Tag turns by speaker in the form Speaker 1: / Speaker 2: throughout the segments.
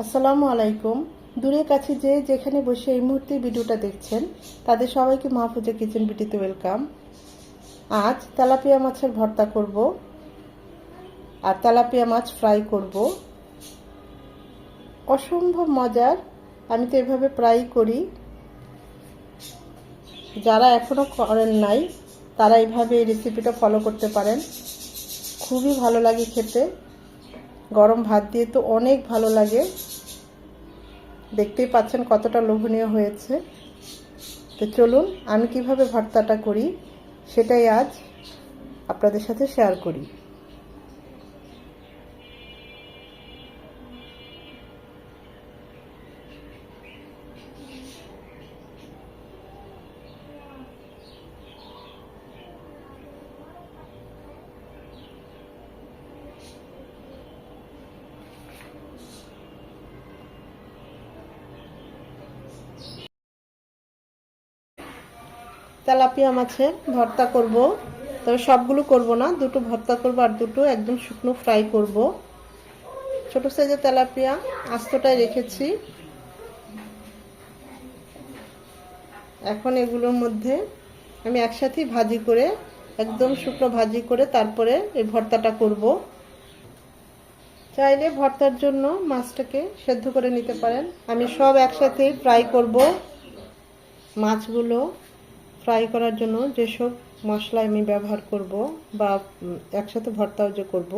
Speaker 1: আসসালামু আলাইকুম। দূরে কাছে যে যেখানে বসে এই মুহূর্তে ভিডিওটা দেখছেন, তাদের সবাইকে মাহফুজা কিচেন বিটিতে ওয়েলকাম। আজ তেলাপিয়া মাছের ভর্তা করব আর তেলাপিয়া মাছ ফ্রাই করব। অসম্ভব মজার, আমি তো এভাবে প্রায়ই করি। যারা এখনও করেন নাই, তারা এইভাবে এই রেসিপিটা ফলো করতে পারেন। খুবই ভালো লাগে খেতে। গরম ভাত দিয়ে তো অনেক ভালো লাগে। দেখতেই পাচ্ছেন কতটা লোভনীয় হয়েছে। তো চলুন, আমি কীভাবে ভর্তাটা করি, সেটাই আজ আপনাদের সাথে শেয়ার করি। তেলাপিয়া মাছের ভর্তা করব। তবে সবগুলো করব না, দুটো ভর্তা করব আর দুটো একদম শুকনো ফ্রাই করব। ছোট সাইজের তেলাপিয়া আস্তটাই রেখেছি। এখন এগুলোর মধ্যে আমি একসাথেই ভাজি করে, একদম শুকনো ভাজি করে তারপরে এই ভর্তাটা করব। চাইলে ভর্তার জন্য মাছটাকে সেদ্ধ করে নিতে পারেন। আমি সব একসাথেই ফ্রাই করব মাছগুলো। ফ্রাই করার জন্য যেসব মশলা আমি ব্যবহার করব বা একসাথে ভর্তাও যে করব,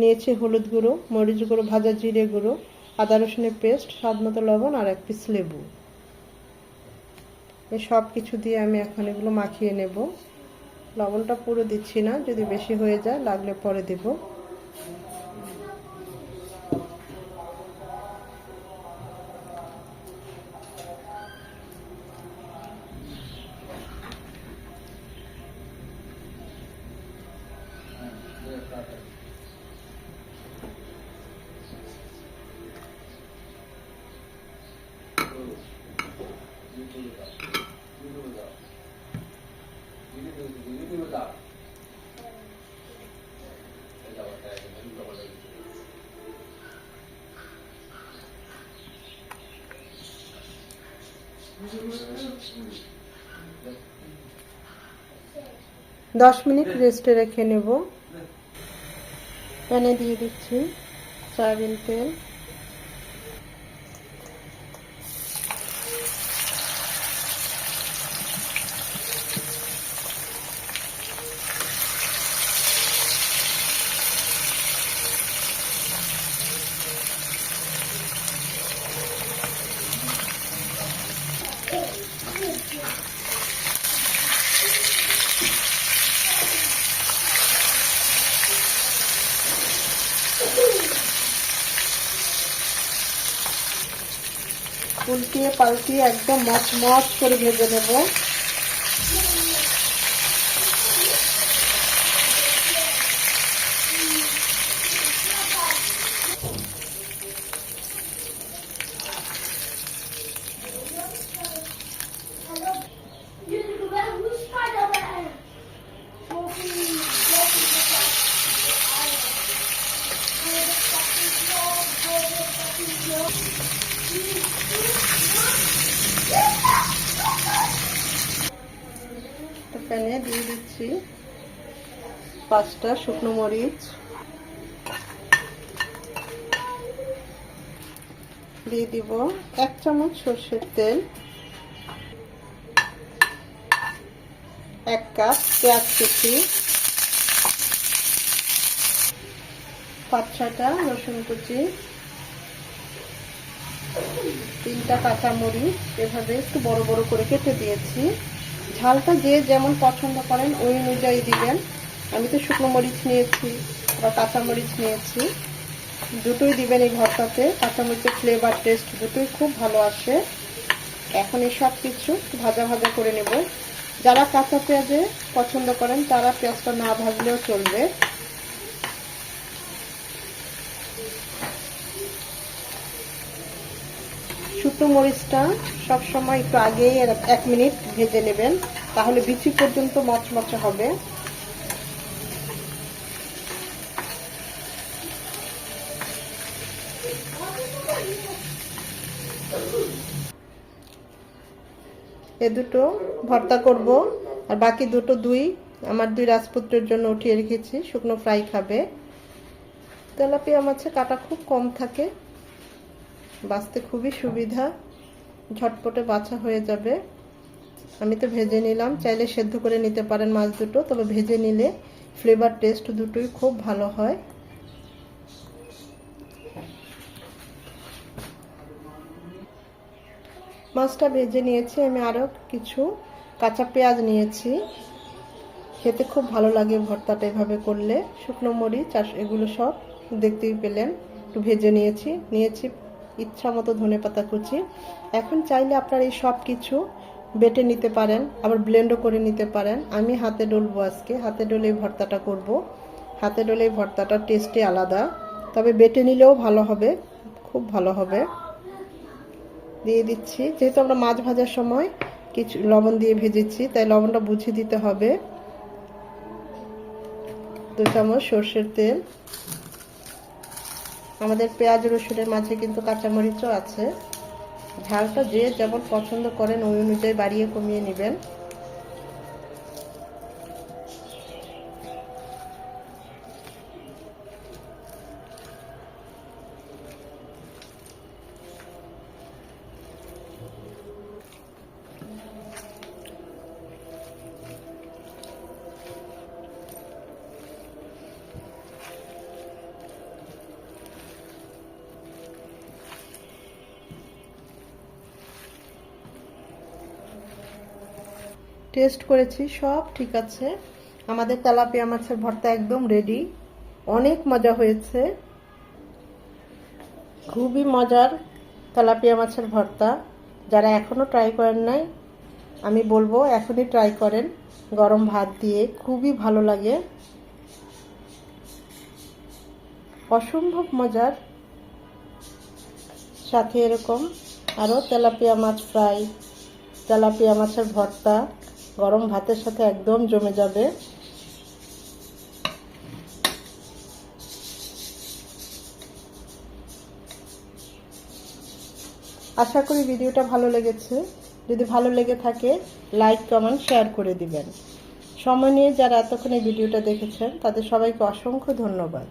Speaker 1: নিয়েছি হলুদ গুঁড়ো, মরিচ গুঁড়ো, ভাজা জিরে গুঁড়ো, আদা রসুনের পেস্ট, স্বাদ মতো লবণ আর এক পিস লেবু। এই সব কিছু দিয়ে আমি এখন এগুলো মাখিয়ে নেব। লবণটা পুরো দিচ্ছি না, যদি বেশি হয়ে যায় লাগলে পরে দেবো। দশ মিনিট রেস্টে রেখে নেব। প্যানে দিয়ে দিচ্ছি সয়াবিন তেল। উল্টিয়ে পাল্টিয়ে একদম মচ মচ করে ভেজে নেব প্যানে দিয়ে দিচ্ছি পাঁচটা শুকনো মরিচ, দিয়ে দিব এক চামচ সর্ষের তেল, এক কাপ পেঁয়াজ কুচি, পাঁচ ছটা রসুন কুচি, তিনটা কাঁচা মরিচ এভাবে একটু বড় বড় করে কেটে দিয়েছি। ঝালটা যে যেমন পছন্দ করেন, ওই অনুযায়ী দিবেন। আমি তো শুকনো মরিচ নিয়েছি বা কাঁচা মরিচ নিয়েছি। দুটোই দিবেন এই ভর্তাতে কাঁচামরিচের ফ্লেভার টেস্ট দুটোই খুব ভালো আসে। এখন এই সব কিছু ভাজা ভাজা করে নেব। যারা কাঁচা পেঁয়াজে পছন্দ করেন, তারা পেঁয়াজটা না ভাজলেও চলবে। শুকনো মরিচটা সবসময় একটু আগেই এক মিনিট ভেজে নেবেন। তাহলে বিচি পর্যন্ত মচমচে হবে। এ দুটো ভর্তা করব। আর বাকি দুটো দুই আমার দুই রাজপুত্রের জন্য উঠিয়ে রেখেছি। শুকনো ফ্রাই খাবে। তেলাপিয়া মাছে কাটা খুব কম থাকে। বাঁচতে খুবই সুবিধা। ঝটপটে বাছা হয়ে যাবে। আমি তো ভেজে নিলাম। চাইলে সেদ্ধ করে নিতে পারেন মাছ দুটো, তবে ভেজে নিলে ফ্লেভার টেস্ট দুটোই খুব ভালো হয়। মাছটা ভেজে নিয়েছি। আমি আরও কিছু কাঁচা পেঁয়াজ নিয়েছি। খেতে খুব ভালো লাগে ভর্তাটা এভাবে করলে। শুকনো মরিচ আর এগুলো সব দেখতেই পেলেন। একটু ভেজে নিয়েছি। নিয়েছি ইচ্ছা মতো ধনে পাতা কুচি। এখন চাইলে আপনারা এই সব কিছু বেটে নিতে পারেন, আবার ব্লেন্ডও করে নিতে পারেন। আমি হাতে ডলবো আজকে। হাতে ডলে ভর্তাটা করব। হাতে ডলে এই ভর্তাটার টেস্টই আলাদা। তবে বেটে নিলেও ভালো হবে, খুব ভালো হবে। দিয়ে দিচ্ছি। যেহেতু আমরা মাছ ভাজার সময় কিছু লবণ দিয়ে ভেজেছি, তাই লবণটা বুঝে দিতে হবে। দু চামচ সর্ষের তেল। আমাদের পেঁয়াজ রসুনের মাঝে কিন্তু কাঁচামরিচও আছে। ঝালটা যে যেমন পছন্দ করেন, ওই অনুযায়ী বাড়িয়ে কমিয়ে নেবেন। টেস্ট করেছি, সব ঠিক আছে। আমাদের তেলাপিয়া মাছের ভর্তা একদম রেডি অনেক মজা হয়েছে। খুবই মজার তেলাপিয়া মাছের ভর্তা। যারা এখনও ট্রাই করেন নাই, আমি বলব এখনই ট্রাই করেন। গরম ভাত দিয়ে খুবই ভালো লাগে। অসম্ভব মজার। সাথে এরকম আরও তেলাপিয়া মাছ ফ্রাই তেলাপিয়া মাছের ভর্তা। গরম ভাতের সাথে একদম জমে যাবে। আশা করি ভিডিওটা ভালো লেগেছে। যদি ভালো লেগে থাকে, লাইক, কমেন্ট, শেয়ার করে দিবেন। সময় নিয়ে যারা এতক্ষণ এই ভিডিওটা দেখেছেন, তাদের সবাইকে অসংখ্য ধন্যবাদ।